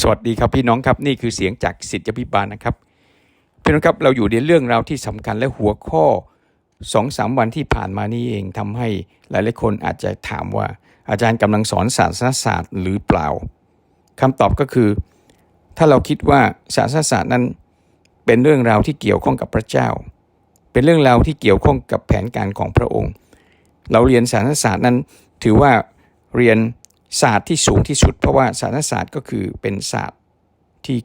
สวัสดีครับพี่น้องครับนี่คือเสียงจากสิทธิพิบาลนะครับพี่น้องครับเราอยู่ในเรื่องราวที่สำคัญและหัวข้อสองสามวันที่ผ่านมานี่เองทำให้หลายๆคนอาจจะถามว่า อาจารย์กำลังสอนศาสนศาสตร์หรือเปล่าคำตอบก็คือ ถ้าเราคิดว่าศาสนศาสตร์นั้น เป็นเรื่องราวที่เกี่ยวข้องกับพระเจ้า เป็นเรื่องราวที่เกี่ยวข้องกับแผนการของพระองค์ เราเรียนศาสนศาสตร์นั้นถือว่าเรียน ศาสตร์ที่สูงที่สุด เพราะว่าศาสนศาสตร์ก็คือเป็นศาสตร์ที่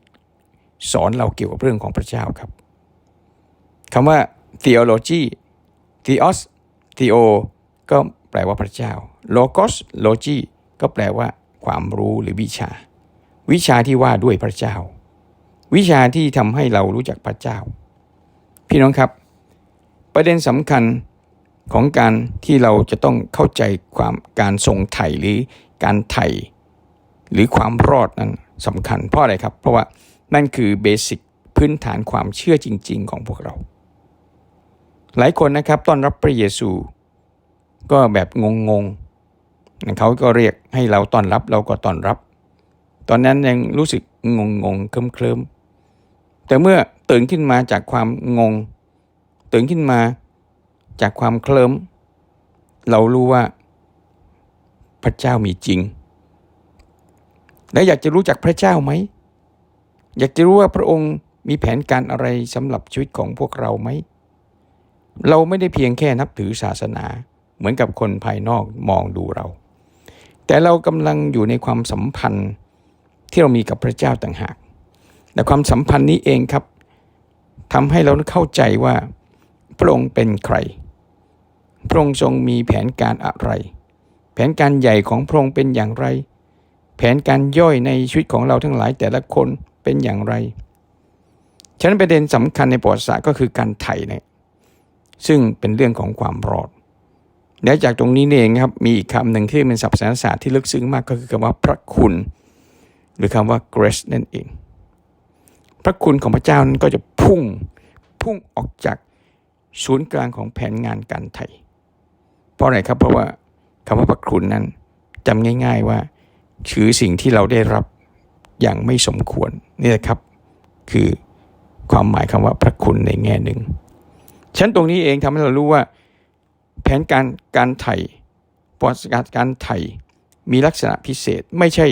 สอนเราเกี่ยวกับเรื่องของพระเจ้าครับคำว่า theology theos theo ก็แปลว่าพระเจ้า logos logi ก็แปลว่าความรู้หรือวิชา วิชาที่ว่าด้วยพระเจ้า วิชาที่ทำให้เรารู้จักพระเจ้า พี่น้องครับ ประเด็นสำคัญของการที่เราจะต้องเข้าใจความการทรงไถ่หรือ การไถ่หรือความรอดนั้นสำคัญเพราะอะไรครับ เพราะว่านั่นคือเบสิกพื้นฐานความเชื่อจริง ๆ ของพวกเรา หลายคนนะครับต้อนรับพระเยซูก็แบบงงๆเขาก็เรียกให้เราต้อนรับเราก็ต้อนรับ ตอนนั้นยังรู้สึกงงๆเคลิ้มเคลิมๆแต่เมื่อตื่นขึ้นมาจากความงง ตื่นขึ้นมาจากความเคลิ้มเรารู้ว่า พระเจ้ามีจริง และอยากจะรู้จักพระเจ้าไหม อยากจะรู้ว่าพระองค์มีแผนการอะไรสำหรับชีวิตของพวกเราไหม เราไม่ได้เพียงแค่นับถือศาสนาเหมือนกับคนภายนอกมองดูเรา แต่เรากำลังอยู่ในความสัมพันธ์ที่เรามีกับพระเจ้าต่างหากและความสัมพันธ์นี้เองครับทำให้เราเข้าใจว่าพระองค์เป็นใคร พระองค์ทรงมีแผนการอะไร นการใหญ่ของพระองค์เป็นอย่างไร แผนการย่อยในชีวิตของเราทั้งหลายแต่ละคนเป็นอย่างไร ฉะนั้นประเด็นสำคัญในประวัติศาสตร์ก็คือการไถ่เนี่ยซึ่งเป็นเรื่องของความรอด และจากตรงนี้เองครับมีอีกคำหนึ่งที่เป็นศัพท์ศาสนศาสตร์ที่ลึกซึ้งมากก็คือคำว่าพระคุณ หรือคำว่า grace นั่นเอง พระคุณของพระเจ้านั้นก็จะพุ่งพุ่งออกจากศูนย์กลางของแผนงานการไถ่เพราะอะไรครับเพราะว่า คำว่าพระคุณนั้นจำง่าย ๆว่าคือสิ่งที่เราได้รับอย่างไม่สมควรนี่แหละครับ คือความหมายคำว่าพระคุณในแง่หนึ่งฉันตรงนี้เองทำให้เรารู้ว่า แผนการการไถ่ประวัติศารการไถ่มีลักษณะพิเศษไม่ใช่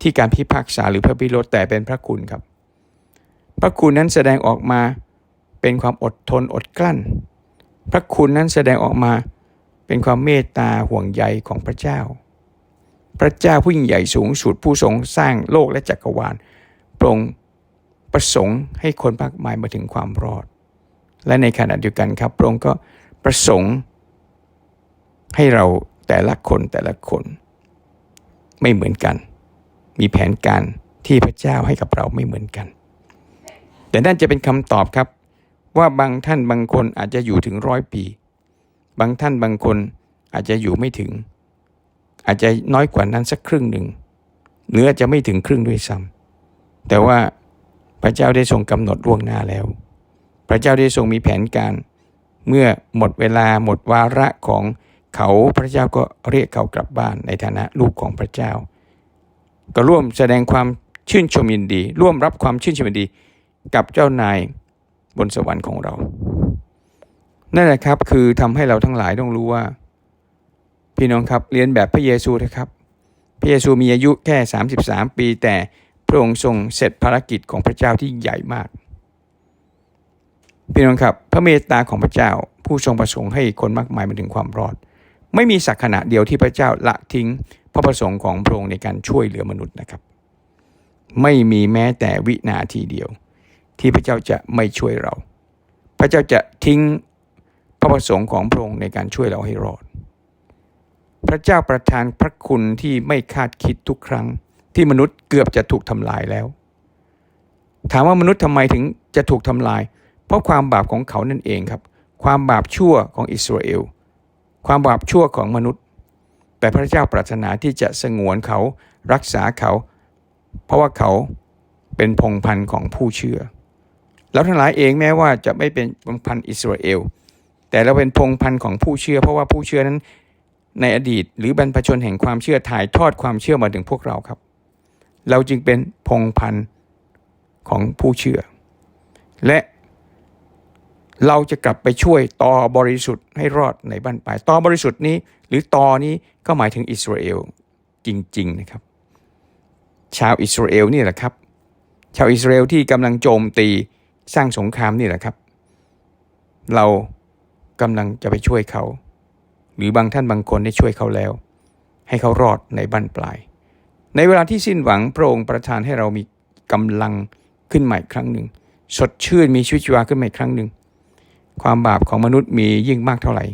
ที่การพิพากษาหรือพระพิโรธแต่เป็นพระคุณครับ พระคุณนั้นแสดงออกมาเป็นความอดทนอดกลั้น พระคุณนั้นแสดงออกมา เป็นความเมตตาห่วงใยของพระเจ้า พระเจ้าผู้ยิ่งใหญ่สูงสุดผู้ทรงสร้างโลกและจักรวาลโปรงประสงค์ให้คนมากมายมาถึงความรอด และในขณะเดียวกันครับพระองค์ก็ประสงค์ ให้เราแต่ละคนแต่ละคน ไม่เหมือนกัน มีแผนการที่พระเจ้าให้กับเราไม่เหมือนกัน แต่นั่นจะเป็นคำตอบครับว่าบางท่านบางคนอาจจะอยู่ถึงร้อยปี บางท่านบางคนอาจจะอยู่ไม่ถึง อาจจะน้อยกว่านั้นสักครึ่งหนึ่งหรืออาจจะไม่ถึงครึ่งด้วยซ้ำแต่ว่าพระเจ้าได้ทรงกำหนดล่วงหน้าแล้ว พระเจ้าได้ทรงมีแผนการ เมื่อหมดเวลาหมดวาระของเขาพระเจ้าก็เรียกเขากลับบ้านในฐานะลูกของพระเจ้า ก็ร่วมแสดงความชื่นชมยินดี ร่วมรับความชื่นชมยินดี กับเจ้านายบนสวรรค์ของเรา นั่นแหละครับ คือทำให้เราทั้งหลายต้องรู้ว่า พี่น้องครับเรียนแบบพระเยซูนะครับ พระเยซูมีอายุแค่ 33 ปี แต่พระองค์ทรงเสร็จภารกิจของพระเจ้าที่ใหญ่มาก พี่น้องครับพระเมตตาของพระเจ้าผู้ทรงประสงค์ให้คนมากมายมาถึงความรอด ไม่มีสักขณะเดียวที่พระเจ้าละทิ้งพระประสงค์ของพระองค์ในการช่วยเหลือมนุษย์นะครับ ไม่มีแม้แต่วินาทีเดียว ที่พระเจ้าจะไม่ช่วยเรา พระเจ้าจะทิ้ง ระประสงค์ของพระองค์ในการช่วยเราให้รอด พระเจ้าประทานพระคุณที่ไม่คาดคิดทุกครั้ง ที่มนุษย์เกือบจะถูกทำลายแล้ว ถามว่ามนุษย์ทำไมถึงจะถูกทำลาย เพราะความบาปของเขานั่นเองครับ ความบาปชั่วของอิสราเอล ความบาปชั่วของมนุษย์ แต่พระเจ้าปรารถนาที่จะสงวนเขารักษาเขา เพราะว่าเขาเป็นพงพันธ์ของผู้เชื่อ แล้วทั้งหลายเองแม้ว่าจะไม่เป็นพงพันธ์อิสราเอล แต่เราเป็นพงพันธุ์ของผู้เชื่อ เพราะว่าผู้เชื่อนั้นในอดีต หรือบรรพชนแห่งความเชื่อถ่ายทอดความเชื่อมาถึงพวกเราครับ เราจึงเป็นพงพันธุ์ของผู้เชื่อ และเราจะกลับไปช่วยตอบริสุทธิ์ให้รอดในบ้านปลายตอบริสุทธิ์นี้ หรือตอนี้ก็หมายถึงอิสราเอลจริง ๆนะครับ ชาวอิสราเอลนี่แหละครับ ชาวอิสราเอลที่กำลังโจมตีสร้างสงครามนี่แหละครับ เรา กำลังจะไปช่วยเขา หรือบางท่านบางคนได้ช่วยเขาแล้ว ให้เขารอดในบ้านปลาย ในเวลาที่สิ้นหวังพระองค์ประทานให้เรามีกำลังขึ้นใหม่ครั้งหนึ่ง สดชื่นมีชีวิตชีวาขึ้นใหม่ครั้งหนึ่ง ความบาปของมนุษย์มียิ่งมากเท่าไหร่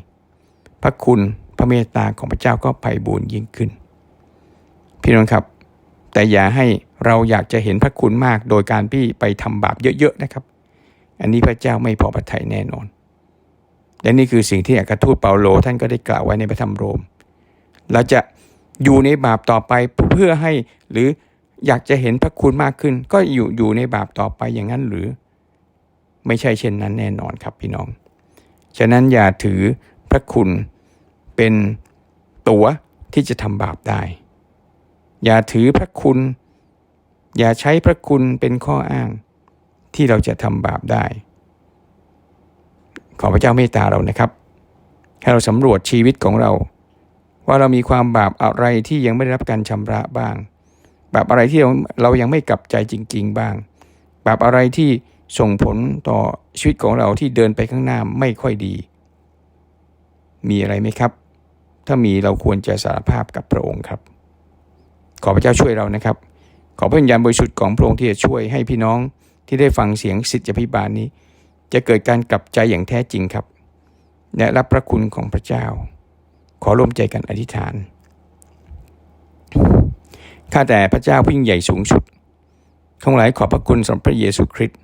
พระคุณพระเมตตาของพระเจ้าก็ไพ่บูรยิ่งขึ้น พี่น้องครับ แต่อย่าให้เราอยากจะเห็นพระคุณมากโดยการพี่ไปทำบาปเยอะๆนะครับ อันนี้พระเจ้าไม่พอพระทัยแน่นอน และนี่คือสิ่งที่อัครทูตเปาโลท่านก็ได้กล่าวไว้ในพระธรรมโรม เราจะอยู่ในบาปต่อไปเพื่อให้หรืออยากจะเห็นพระคุณมากขึ้น ก็อยู่อยู่ในบาปต่อไปอย่างนั้นหรือ ไม่ใช่เช่นนั้นแน่นอนครับพี่น้อง ฉะนั้นอย่าถือพระคุณเป็นตั๋วที่จะทำบาปได้ อย่าถือพระคุณ อย่าใช้พระคุณเป็นข้ออ้างที่เราจะทำบาปได้ ขอพระเจ้าเมตตาเรานะครับให้เราสำรวจชีวิตของเรา ว่าเรามีความบาปอะไรที่ยังไม่ได้รับการชำระบ้าง บาปอะไรที่เราเรายังไม่กลับใจจริง ๆ บ้าง บาปอะไรที่ส่งผลต่อชีวิตของเราที่เดินไปข้างหน้าไม่ค่อยดี มีอะไรไหมครับ ถ้ามีเราควรจะสารภาพกับพระองค์ครับ ขอพระเจ้าช่วยเรานะครับ ขอพระวิญญาณบริสุทธิ์ของพระองค์ที่จะช่วยให้พี่น้องที่ได้ฟังเสียงสิทธิพิบาลนี้ จะเกิดการกลับใจอย่างแท้จริงครับ และรับพระคุณของพระเจ้า ขอร่วมใจกันอธิษฐาน ข้าแต่พระเจ้าผู้ยิ่งใหญ่สูงสุดข้าหลายขอบพระคุณสำหรับพระเยซูคริสต์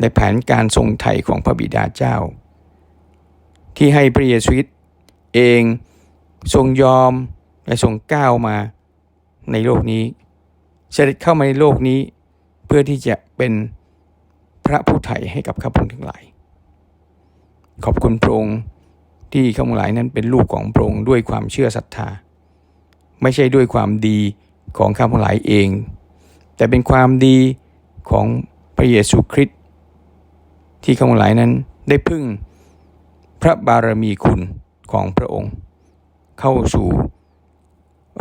ในแผนการทรงไถ่ของพระบิดาเจ้า ที่ให้พระเยซูคริสต์เองทรงยอมและทรงก้าวมาในโลกนี้เสด็จเข้ามาในโลกนี้เพื่อที่จะเป็น พระผู้ไถ่ให้กับข้าพงทั้งหลาย ขอบคุณพระองค์ที่ข้าพงหลายนั้นเป็นลูกของพระองค์ด้วยความเชื่อศรัทธา ไม่ใช่ด้วยความดีของข้าพงหลายเอง แต่เป็นความดีของพระเยซูคริสต์ที่ข้าพงหลายนั้นได้พึ่งพระบารมีคุณของพระองค์ เข้าสู่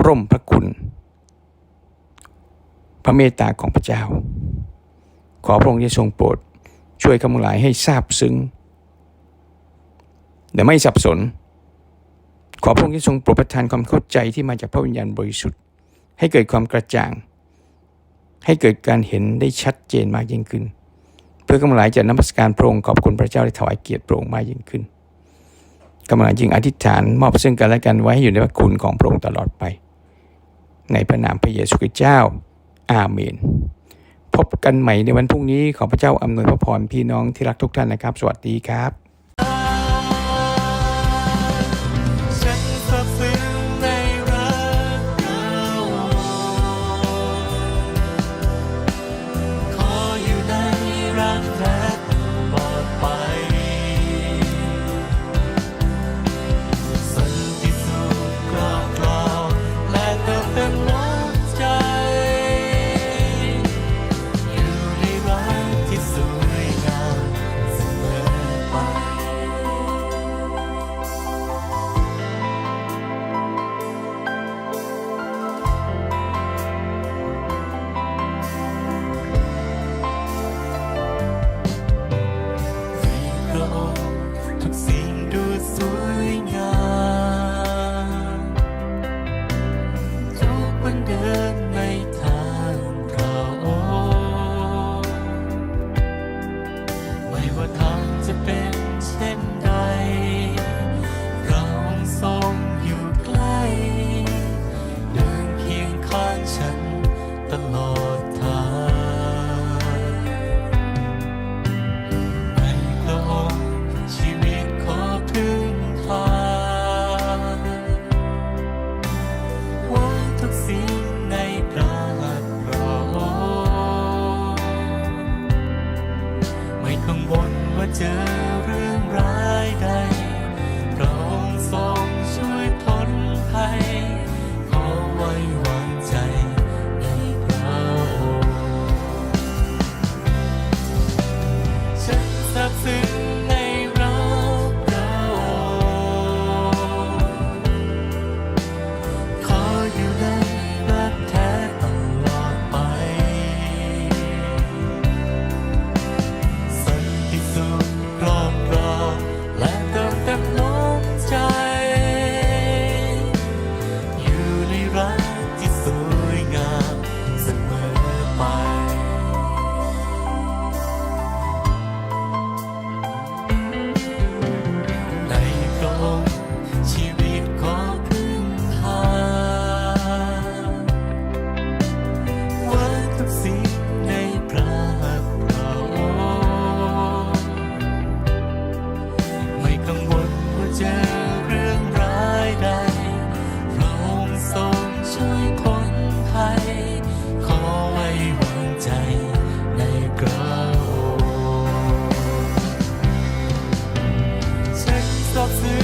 ร่มพระคุณ พระเมตตาของพระเจ้า ขอพระองค์ได้ทรงโปรด ช่วยข้าพงหลายให้ทราบซึ้งแต่ไม่สับสน ขอพระองค์ได้ทรงโปรดประทานความเข้าใจที่มาจากพระวิญญาณบริสุทธิ์ ให้เกิดความกระจ่าง ให้เกิดการเห็นได้ชัดเจนมากยิ่งขึ้น เพื่อกำลังจะนมัสการพระองค์ขอบคุณพระเจ้าได้ถวายเกียรติพระองค์มากยิ่งขึ้นกำลังจึงอธิษฐานมอบซึ่งกันและกันไว้ให้อยู่ในพระคุณของพระองค์ตลอดไป ในพระนามพระเยซูคริสต์เจ้า อาเมน พบกันใหม่ในวันพรุ่งนี้ขอพระเจ้าอำนวยพระพรพี่น้องที่รักทุกท่านนะครับ สวัสดีครับ Stop